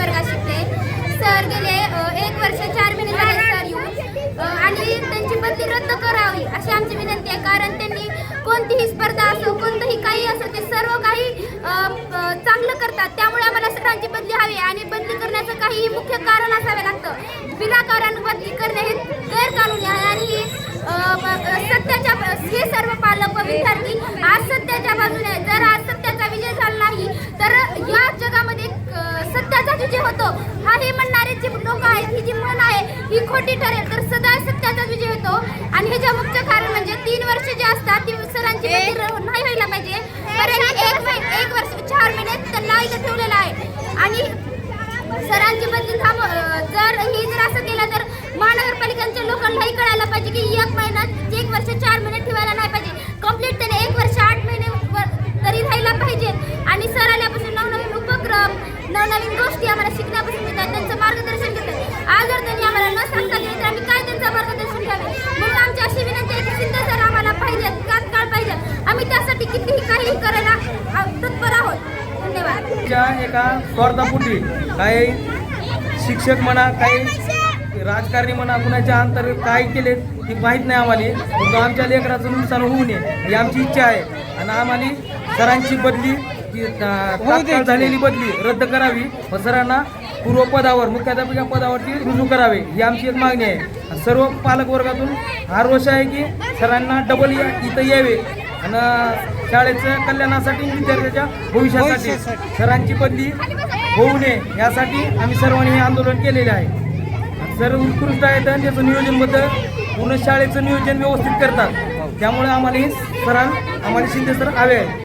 वर्गात शिकते सर गेले एक वर्ष चार महिने झाले सर येऊन. आणि त्यांची बदली रद्द करावी अशी आमची विनंती आहे. कारण त्यांनी कोणतीही स्पर्धा असो कोणतंही काही असो ते सर्व काही चांगलं करतात. त्यामुळे आम्हाला सरांची बदली हवी आहे आणि बदली करण्याचं काही मुख्य कारण असावे लागतं. विनाकारण बदली करणे हे गैरकानूनी आहे आणि हे, सत्याच्या हे सर्व पालक व विद्यार्थी आज सत्याच्या बाजूने. जर आज सत्याचा विजय झाला नाही तर या जगामध्ये विजय होतो हा हे म्हणणारे जे लोक आहेत ही जी म्हण आहे ही खोटी ठरेल तर सदा सत्याचा विजय होतो. आणि ह्याच्या मुख्य कारण म्हणजे तीन वर्ष जे असतात ती सरांची नाही व्हायला पाहिजे. एक एक वर्ष चार महिने त्यांना इथं ठेवलेलं आहे. आणि सरांची बदली थांब जर ही जर असं केलं तर महानगरपालिकांच्या लोकांनाही कळायला पाहिजे की एक महिना एक वर्ष चार महिने ठेवायला नाही पाहिजे कंप्लीट त्याने एक वर्ष आठ महिने वर- तरी राहायला पाहिजे आणि सर आल्यापासून नवनवीन उपक्रम नवनवीन गोष्टी आम्हाला शिकण्यापासून मिळतात त्यांचं मार्गदर्शन घेतात. आज जर त्यांनी आम्हाला न सांगता दिले तर आम्ही काय त्यांचं मार्गदर्शन घ्यावे? म्हणून आमची अशी विनंती आहे की सिद्ध सर आम्हाला पाहिजे तात्काळ पाहिजे आम्ही त्यासाठी कितीही काही करायला तत्पर आहोत. धन्यवाद. एका स्वार्थापोटी काही शिक्षक म्हणा काही राजकारणी म्हणा कुणाच्या अंतर्गत काय केले ती माहीत नाही आम्हाला. परंतु आमच्या लेकराचं नुकसान होऊ नये ही आमची इच्छा आहे. आणि आम्हाला सरांची बदली ती, तात्काळ झालेली बदली रद्द करावी. व सरांना पूर्व पदावर मुख्याध्यापका पदावरती रुजू करावे. ही आमची एक मागणी आहे. सर्व पालक वर्गातून हा रोष आहे की सरांना डबल या इथं यावे. आणि शाळेच्या कल्याणासाठी विद्यार्थ्याच्या भविष्यासाठी सरांची बदली होऊ नये. यासाठी आम्ही सर्वांनी हे आंदोलन केलेले आहे. सर उत्कृष्ट आहेत आणि त्याचं नियोजनबद्ध पूर्ण शाळेचं नियोजन व्यवस्थित करतात. त्यामुळे आम्हाला हे सरां आम्हाला शिंदे सर हवे आहेत.